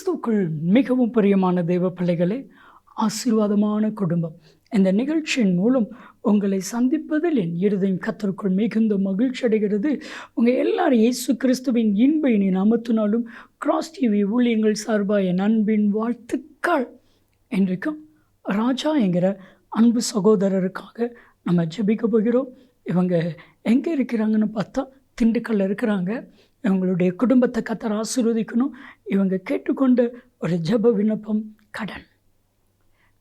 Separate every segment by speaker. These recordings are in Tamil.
Speaker 1: கிறிஸ்துக்குள் மிகவும் பிரியமான தெய்வ பிள்ளைகளே ஆசீர்வாதமான குடும்பம். இந்த நிகழ்ச்சியின் மூலம் உங்களை சந்திப்பதில் என் இருதயம் கத்தருக்குள் மிகுந்த மகிழ்ச்சி அடைகிறது. உங்கள் எல்லாரும் இயேசு கிறிஸ்துவின் இன்ப இனி நாமத்தினாலும் கிராஸ் டிவி ஊழியங்கள் சார்பாக என் அன்பின் வாழ்த்துக்கள். என்றைக்கும் ராஜா என்கிற அன்பு சகோதரருக்காக நம்ம ஜெபிக்க போகிறோம். இவங்க எங்கே இருக்கிறாங்கன்னு பார்த்தா திண்டுக்கல்ல இருக்கிறாங்க. இவங்களுடைய குடும்பத்தை கத்தர் ஆசீர்வதிக்கணும். இவங்க கேட்டுக்கொண்ட ஒரு ஜெப விண்ணப்பம் கடன்.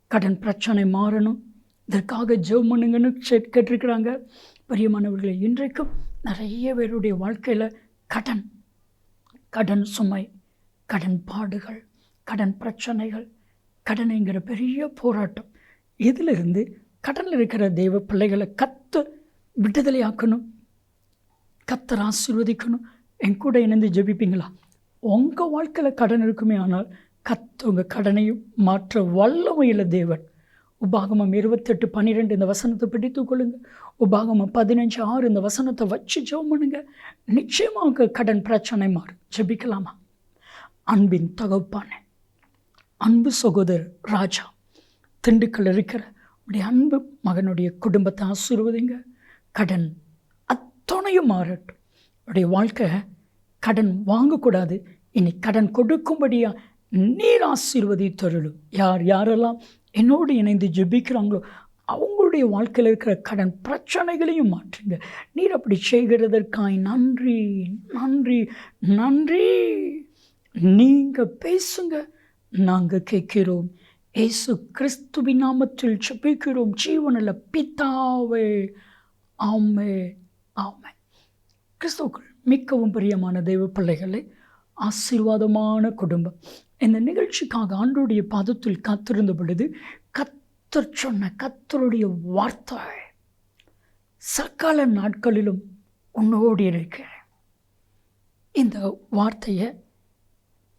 Speaker 1: கடன் பிரச்சனை மாறணும். இதற்காக ஜெபம் பண்ணுங்கன்னு கேட்டிருக்கிறாங்க. பெரியமானவர்களை இன்றைக்கும் நிறைய பேருடைய வாழ்க்கையில் கடன். கடன் சுமை கடன் பாடுகள் கடன் பிரச்சனைகள் கடனைங்கிற பெரிய போராட்டம். இதிலிருந்து கடனில் இருக்கிற தெய்வ பிள்ளைகளை கத்து விடுதலையாக்கணும். கத்தர் ஆசீர்வதிக்கணும். என் கூட இணைந்து ஜெபிப்பீங்களா? உங்கள் வாழ்க்கையில் கடன் இருக்குமே ஆனால் கத்தவங்க கடனையும் மாற்ற வல்லமையில் தேவன். உபாகமம் இருபத்தெட்டு பன்னிரெண்டு இந்த வசனத்தை பிடித்து கொள்ளுங்க. உபாகமம் பதினஞ்சு ஆறு இந்த வசனத்தை வச்சு ஜெபம் பண்ணுங்க. நிச்சயமாக உங்கள் கடன் பிரச்சனை மாறும். ஜெபிக்கலாமா? அன்பின் தகப்பான அன்பு சகோதரர் ராஜா திண்டுக்கல் இருக்கிற உடைய அன்பு மகனுடைய குடும்பத்தை ஆசீர்வதிங்க. கடன் அத்தனையும் மாறட்டும். உடைய வாழ்க்கை கடன் வாங்கக்கூடாது. இனி கடன் கொடுக்கும்படியா நீர் ஆசீர்வதித்தருளும் யார் யாரெல்லாம் என்னோடு இணைந்து ஜெபிக்கிறாங்களோ அவங்களுடைய வாழ்க்கையில் இருக்கிற கடன் பிரச்சனைகளையும் மாற்றுங்க. நீர் அப்படி செய்கிறதற்காய் நன்றி நன்றி நன்றி. நீங்கள் பேசுங்க நாங்கள் கேட்கிறோம். ஏசு கிறிஸ்துவின் நாமத்தில் செபிக்கிறோம் ஜீவனில் பித்தாவே ஆமே ஆமே கிறிஸ்துக்கள் மிக்கவும் பிரியமான தெய்வ பிள்ளைகளே ஆசீர்வாதமான குடும்பம். இந்த நிகழ்ச்சிக்காக ஆண்டோடைய பாதத்தில் காத்திருந்த பொழுது கத்தர் சொன்ன கத்தருடைய வார்த்தை சக்கால நாட்களிலும் உன்னோடு இருக்கிறேன். இந்த வார்த்தையை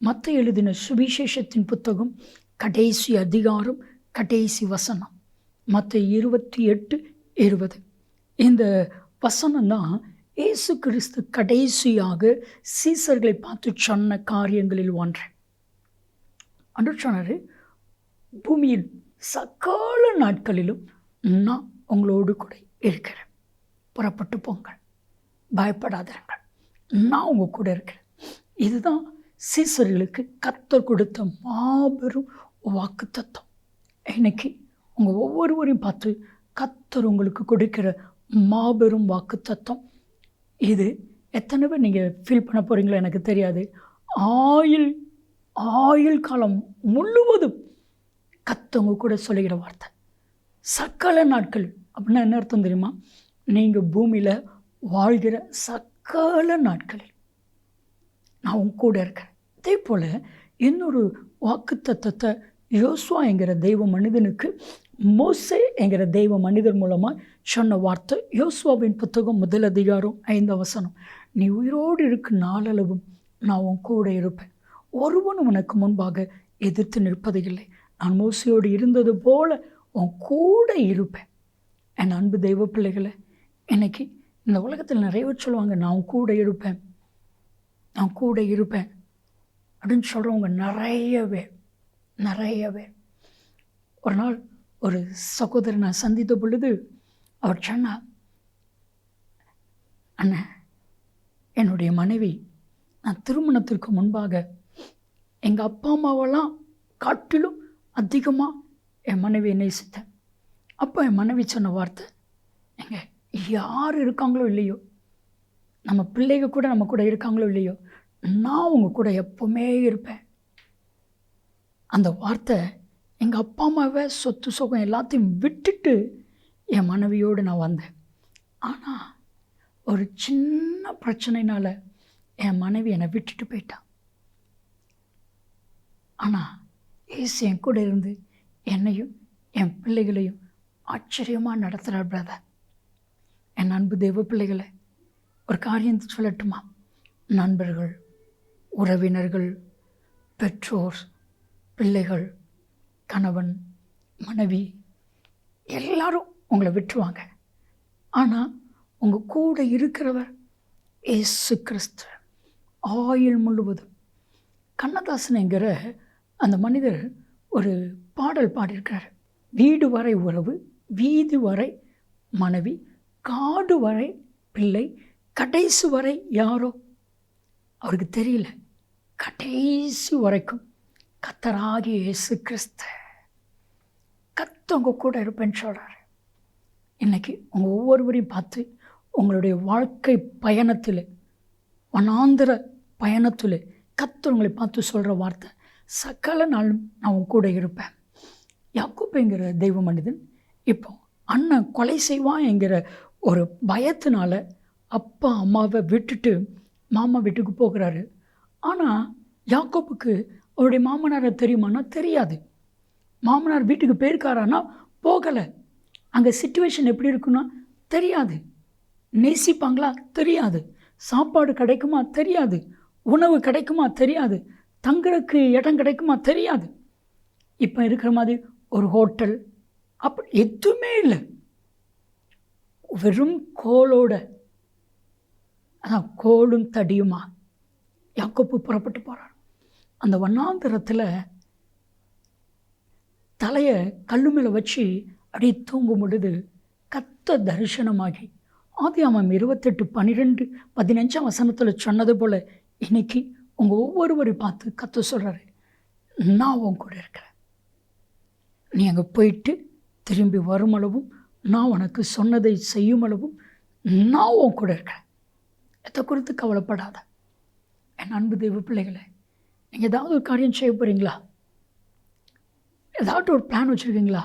Speaker 1: மற்ற எழுதின சுவிசேஷத்தின் புத்தகம் கடைசி அதிகாரம் கடைசி வசனம் மற்ற இருபத்தி எட்டு இருபது. இந்த வசனம் தான் இயேசு கிறிஸ்து கடைசியாக சீசர்களை பார்த்து சொன்ன காரியங்களில் ஒன்று. அன்று சொன்னார் பூமியில் சக்கால நாட்களிலும் நான் உங்களோடு கூட இருக்கிறேன். புறப்பட்டு போங்கள். பயப்படாதிருங்கள். நான் உங்கள் கூட இருக்கிறேன். இதுதான் சீசர்களுக்கு கத்தர் கொடுத்த மாபெரும் வாக்கு தத்துவம் இன்னைக்கு உங்கள் ஒவ்வொருவரையும் பார்த்து கத்தர் உங்களுக்கு கொடுக்கிற மாபெரும் வாக்கு தத்துவம் இது எத்தனை பேர் நீங்கள் ஃபீல் பண்ண போகிறீங்களோ எனக்கு தெரியாது. ஆயுள் ஆயுள் காலம் முழுவதும் கத்தவங்க கூட சொல்லுகிற வார்த்தை. சக்கல நாட்கள் அப்படின்னா என்ன அர்த்தம் தெரியுமா? நீங்கள் பூமியில் வாழ்கிற சக்கல நாட்களில் நான் உங்க கூட இருக்கிறேன். அதே போல் இன்னொரு வாக்கு தத்துவத்தை யோசுவா என்கிற தெய்வ மனிதனுக்கு மோசே என்கிற தெய்வ மனிதர் மூலமாக சொன்ன வார்த்தை யோசுவாவின் புத்தகம் முதல் அதிகாரம் ஐந்து வசனம். நீ உயிரோடு இருக்கும் நாளளவும் நான் உன் கூட இருப்பேன். ஒருவனும் உனக்கு முன்பாக எதிர்த்து நிற்பது இல்லை. நான் மோசியோடு இருந்தது போல உன் கூட இருப்பேன். என் அன்பு தெய்வ பிள்ளைகளை இன்னைக்கு இந்த உலகத்தில் நிறைய பேர் சொல்லுவாங்க நான் கூட இருப்பேன். நான் கூட இருப்பேன். அப்படின்னு சொல்கிறவங்க நிறைய பேர் நிறைய பேர். ஒரு நாள் ஒரு சகோதரனை சந்தித்த பொழுது அவர் சொன்னார் அண்ணன் என்னுடைய மனைவி நான் திருமணத்திற்கு முன்பாக எங்கள் அப்பா அம்மாவெல்லாம் காட்டிலும் அதிகமாக என் மனைவியை நேசித்தேன். அப்போ என் மனைவி சொன்ன வார்த்தை எங்க யார் இருக்காங்களோ இல்லையோ நம்ம பிள்ளைங்க கூட நம்ம கூட இருக்காங்களோ இல்லையோ நான் உங்கள் கூட எப்போவுமே இருப்பேன். அந்த வார்த்தை எங்கள் அப்பா அம்மாவை சொத்து சுகம் எல்லாத்தையும் விட்டுட்டு என் மனைவியோடு நான் வந்தேன். ஆனால் ஒரு சின்ன பிரச்சனைனால என் மனைவி என்னை விட்டுட்டு போயிட்டான் ஆனால் ஏசு என் கூட இருந்து என்னையும் என் பிள்ளைகளையும் ஆச்சரியமாக நடத்துகிறார் பிரதர் என் அன்பு தெய்வ பிள்ளைகளை ஒரு காரியம் சொல்லட்டுமா? நண்பர்கள் உறவினர்கள் பெற்றோர் பிள்ளைகள் கணவன் மனைவி எல்லாரும் உங்களை விட்டுருவாங்க. ஆனால் உங்கள் கூட இருக்கிறவர் ஏசு கிறிஸ்து. ஆயுள் முழுவதும். கண்ணதாசனுங்கிற அந்த மனிதர் ஒரு பாடல் பாடியிருக்கார். வீடு வரை உறவு வீதி வரை மனைவி காடு வரை பிள்ளை கடைசி வரை யாரோ? அவருக்கு தெரியல. கடைசி வரைக்கும் கத்தராகி இயேசு கிறிஸ்து. கத்தவங்க கூட இருப்பேன்னு சொல்கிறாரு இன்றைக்கி உங்கள் ஒவ்வொருவரையும் பார்த்து உங்களுடைய வாழ்க்கை பயணத்தில் வனாந்திர பயணத்தில் கத்தர் உங்களை பார்த்து சொல்கிற வார்த்தை சகல நாளும் நான் உன் கூட இருப்பேன். யாக்குப்பேங்கிற தெய்வ மனிதன் இப்போ அண்ணன் கொலை செய்வான் என்கிற ஒரு பயத்தினால அப்பா அம்மாவை விட்டுட்டு மாமா வீட்டுக்கு போகிறாரு. ஆனால் யாக்கோப்புக்கு அவருடைய மாமனாரை தெரியுமானா தெரியாது. மாமனார் வீட்டுக்கு போயிருக்காரானா போகலை. அங்கே சுச்சுவேஷன் எப்படி இருக்குன்னா தெரியாது. நேசிப்பாங்களா? தெரியாது. சாப்பாடு கிடைக்குமா? தெரியாது. உணவு கிடைக்குமா? தெரியாது. தங்குறதுக்கு இடம் கிடைக்குமா? தெரியாது. இப்போ இருக்கிற மாதிரி ஒரு ஹோட்டல் அப்படி எதுவுமே இல்லை. வெறும் கோலோட. அதான் கோலும் தடியுமா? யாக்கோப்பு புறப்பட்டு போகிறார் அந்த வண்ணாந்திரத்தில் தலையை கல்லு மேலே வச்சு அப்படியே தூங்கும் பொழுது கத்த தரிசனமாகி ஆதி அவன் இருபத்தெட்டு பன்னிரெண்டு பதினஞ்சாம் வசனத்தில் சொன்னது போல் இன்னைக்கு உங்கள் ஒவ்வொருவரையும் பார்த்து கத்த சொல்கிறாரு நான் உன் கூட இருக்கிறேன். நீ அங்கே போயிட்டு திரும்பி வரும் அளவும் நான் உனக்கு சொன்னதை செய்யும் அளவும் நான் உன் கூட இருக்கிறேன். எதை குறித்து கவலைப்படாத. என் அன்பு தெய்வ பிள்ளைகளை நீங்கள் ஏதாவது ஒரு காரியம் செய்ய போகிறீங்களா ஏதாவது ஒரு பிளான் வச்சுருக்கீங்களா?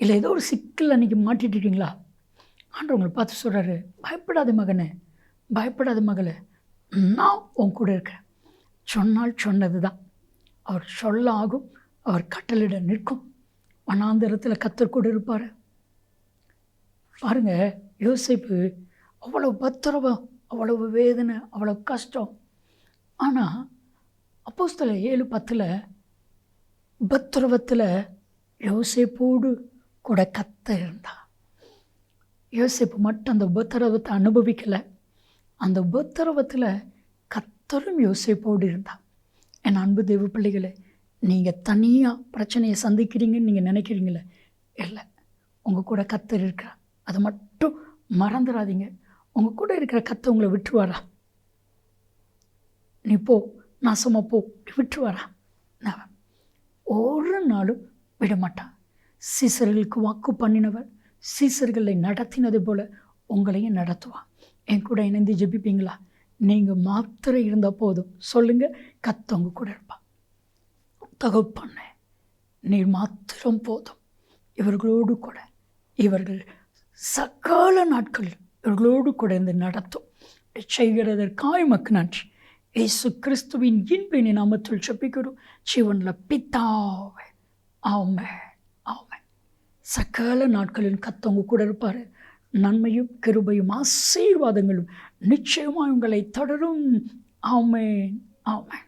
Speaker 1: இல்லை ஏதோ ஒரு சிக்கல் அன்றைக்கி மாட்டிட்டு இருக்கீங்களா? ஆண்டு உங்களை பார்த்து சொல்கிறாரு பயப்படாத மகனே பயப்படாத மகளே நான் உன் கூட இருக்கேன். சொன்னால் சொன்னது தான் அவர் சொல்ல ஆகும் அவர் கட்டளிட நிற்கும். வனாந்திரத்தில் கத்தர் கூட இருப்பார். பாருங்க யோசிப்பு அவ்வளோ பத்திரவம் அவ்வளவு வேதனை அவ்வளோ கஷ்டம். ஆனால் அப்போஸ்தல ஏழு பத்தில் பத்திரவத்தில் யோசிப்போடு கூட கத்த இருந்தா யோசிப்பு மட்டும் அந்த உபத்திரவத்தை அனுபவிக்கலை. அந்த உபத்திரவத்தில் கத்தரும் யோசிப்போடு இருந்தா. என் அன்பு தெய்வ பிள்ளைகளே நீங்கள் தனியாக பிரச்சனையை சந்திக்கிறீங்கன்னு நீங்கள் நினைக்கிறீங்களே? இல்லை உங்கள் கூட கத்தர் இருக்கிறா அதை மட்டும் மறந்துடாதீங்க. உங்கள் கூட இருக்கிற கத்தை உங்களை விட்டுருவாரா? நீ போ நாசமாக போ விட்டுருவாரா? நான் ஒரு நாளும் விட மாட்டான் சீசர்களுக்கு வாக்கு பண்ணினவர் சீசர்களை நடத்தினது போல உங்களையும் நடத்துவான். என் கூட இணைந்து ஜெபிப்பீங்களா? நீங்கள் மாத்திரை இருந்தால் போதும். சொல்லுங்கள் கத்தவங்க கூட இருப்பான் தகப்பண்ண நீர் மாத்திரம் போதும். இவர்களோடு கூட இவர்கள் சக்கால நாட்கள் இவர்களோடு கூட இருந்து நடத்தும். செய்கிறதற்காய் மக்கு நன்றி. இயேசு கிறிஸ்துவின் இன்பின் நாமத்தில் செப்பிக்கிறோம் சிவனில் பித்தாவே ஆமை சகல நாட்களின் கத்தவங்க கூட இருப்பார். நன்மையும் கிருபையும் ஆசீர்வாதங்களும் நிச்சயமாக உங்களை தொடரும். ஆமேன். ஆமேன்.